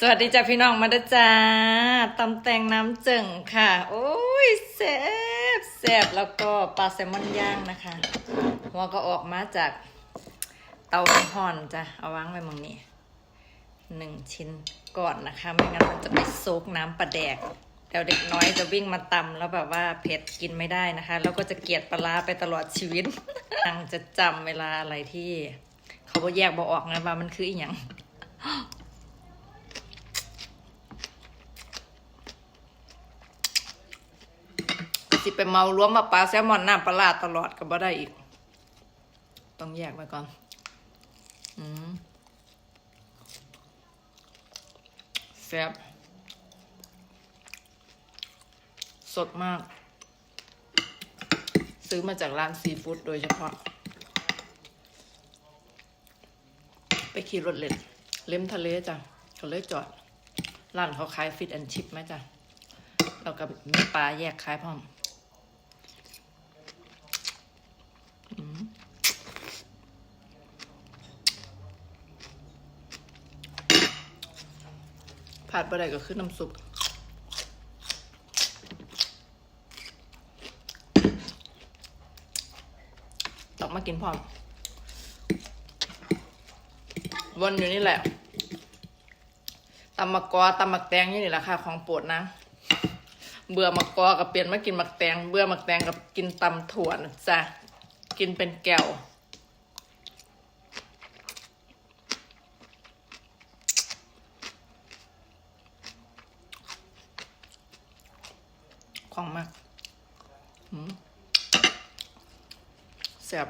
สวัสดีจ้าพี่น้องมาด้จ้าตำแตงน้ำจึ่งค่ะ โอ้ยแซ่บแซ่บแล้วก็ปลาแซลมอนย่างนะคะหัวก็ออกมาจากเตาห่อนจ้ะเอาวางไว้มองนี้หนึ่งชิ้นก่อนนะคะ ไม่งั้นมันจะไปโซกน้ำปลาแดกเดี๋ยวเด็กน้อยจะวิ่งมาตำแล้วแบบว่าเผ็ดกินไม่ได้นะคะ แล้วก็จะเกลียดปลาไปตลอดชีวิตนางจะจำเวลาอะไรที่ เขาบอกแยกบอกออกนะว่ามันคืออีหยัง สิไปเมารวมมาปลาแซลมอนน้ำปลาตลอดก็บ่ได้อีก ต้องแยกไว้ก่อน อืมแซ่บสดมาก ซื้อมาจากร้านซีฟู้ดโดยเฉพาะ ไปขี่รถเล่น เล่มทะเลจ้ะก็เลยจอด ร้านเขาขายฟิตแอนชิพไหมจ้ะแล้วก็มีปลาแยกขายพร้อม ผัดบะไดก็คือน้ำซุปตอกมากินพร้อม วนอยู่นี่แหละตำมะกอตำมักแตงนี่นี่แหละค่ะ ของโปรดนะ เบื่อมะกอกับเปลี่ยนมากินมักแตง เบื่อมักแตงกับกินตำถั่วนะจ้ะกินเป็นแก้ว ของมากแซ่บ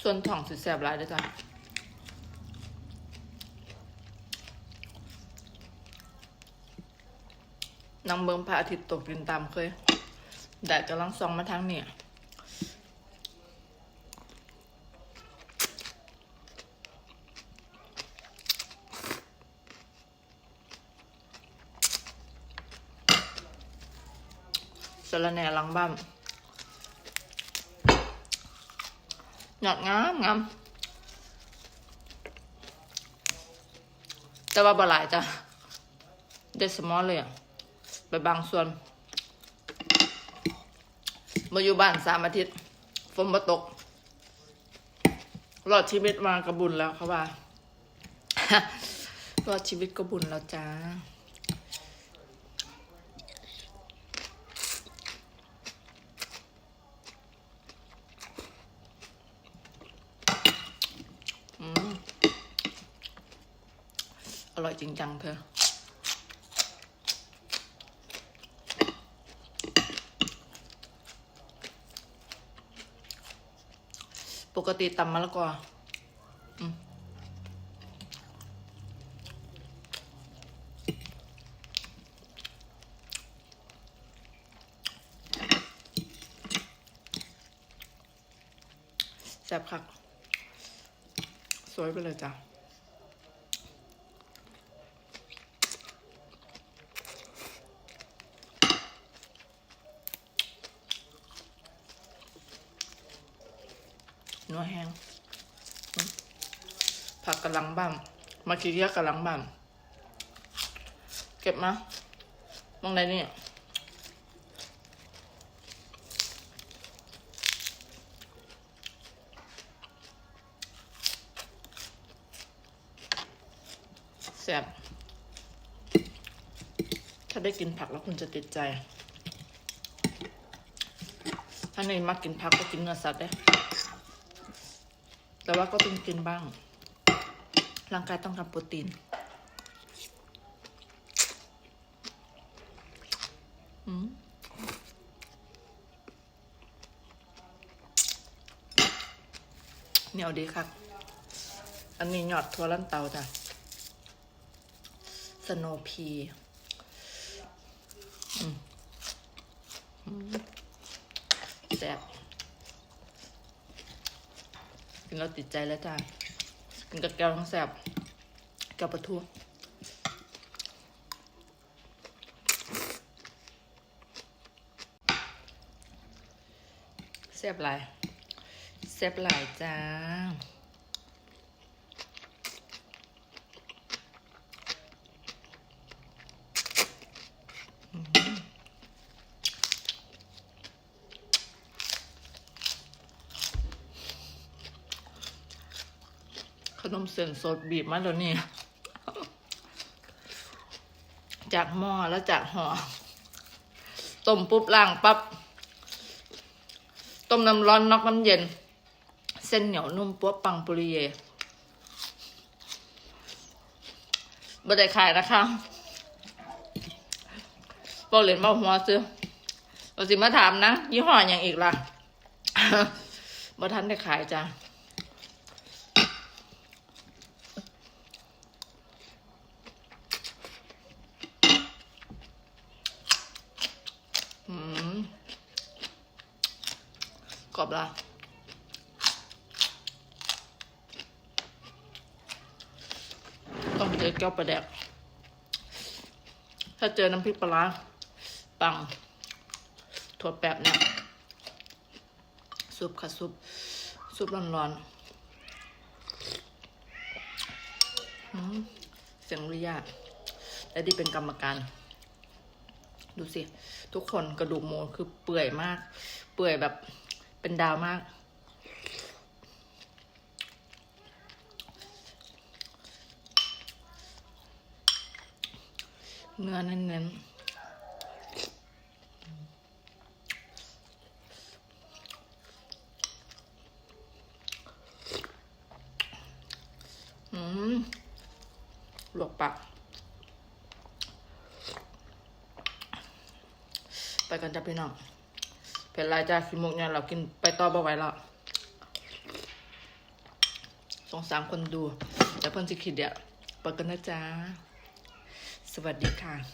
ส่วนถ่องสิแซ่บหลายด้วยจ้ะนางเบิงพระอาทิตย์ตกดินตามเคยแดดกำลังส่องมาทางเนี่ยะระแหน่หลังบ้านหยอดงามงามแต่ว่าบหลายจ้ะได้สมอลเลยอะไปบางส่วนมาอยู่บ้านสามอาทิตย์ฝนมาตกรอดชีวิตมากระบุญแล้วเขาว่ารอดชีวิตก็บุญแล้วจ้า อืม อร่อยจริงจังเธอปกติตำมะละกอแซ่บคัก สวยไปเลยจ้ะ นัวแห้งผักกะหลังบ้างมาคิเรียกกะหลังบ้างเก็บมามองไหนนี่แซ่บถ้าได้กินผักแล้วคุณจะติดใจ ถ้าในมักกินผักก็กินเนื้อสัตว์ได้ แต่ว่าก็ต้องกินบ้าง ร่างกายต้องการโปรตีน อืมเหนียวดีครับอันนี้หยอดทัวลันเตาจ้ะ สโนพีอืมแซ่บ นแล้วติดใจแล้วจ้ากินกับแก้วทั้งแสบแก้วปลาทูแซ่บหลายแซ่บหลายจ้า ข นมเส้นสดบีบมาแล้วนี่ จากหม้อแล้วจากห่อต้มปุ๊บล้างปับ๊บต้มน้ำร้อนนอกน้ำเย็น เส้นเหนียวนุ่มปั๊วปังปุริเยบ่ได้ขายนะคะบอกเล่นมาหัวซื้อเราสิมาถามนะ ยี่ห้ออย่างอีกล่ะบ่ทันได้ขายจ้ะ อืมกร อบละต้องเจอแก้วปลาแดก ถ้าเจอน้ำพริกปลาปัง ถั่วแปบเนี่ยซุปค่ะซุป ซุปร้อนๆอืมเสียงริยาและที่เป็นกรรมการ ดูสิ ทุกคนกระดูกหมูคือเปื่อยมาก เปื่อยแบบ เป็นดาวมาก เนื้อเน้นๆอืมลวกปากไปกันจ้ะพี่น้อง เป็นไรจ้าขี้มุกเนี่ยเรากินไปต่อบ่ไหวแล้วสงสารคนดู แต่เพิ่นสิคิดเดียวไปกันนะจ๊ะ สวัสดีค่ะ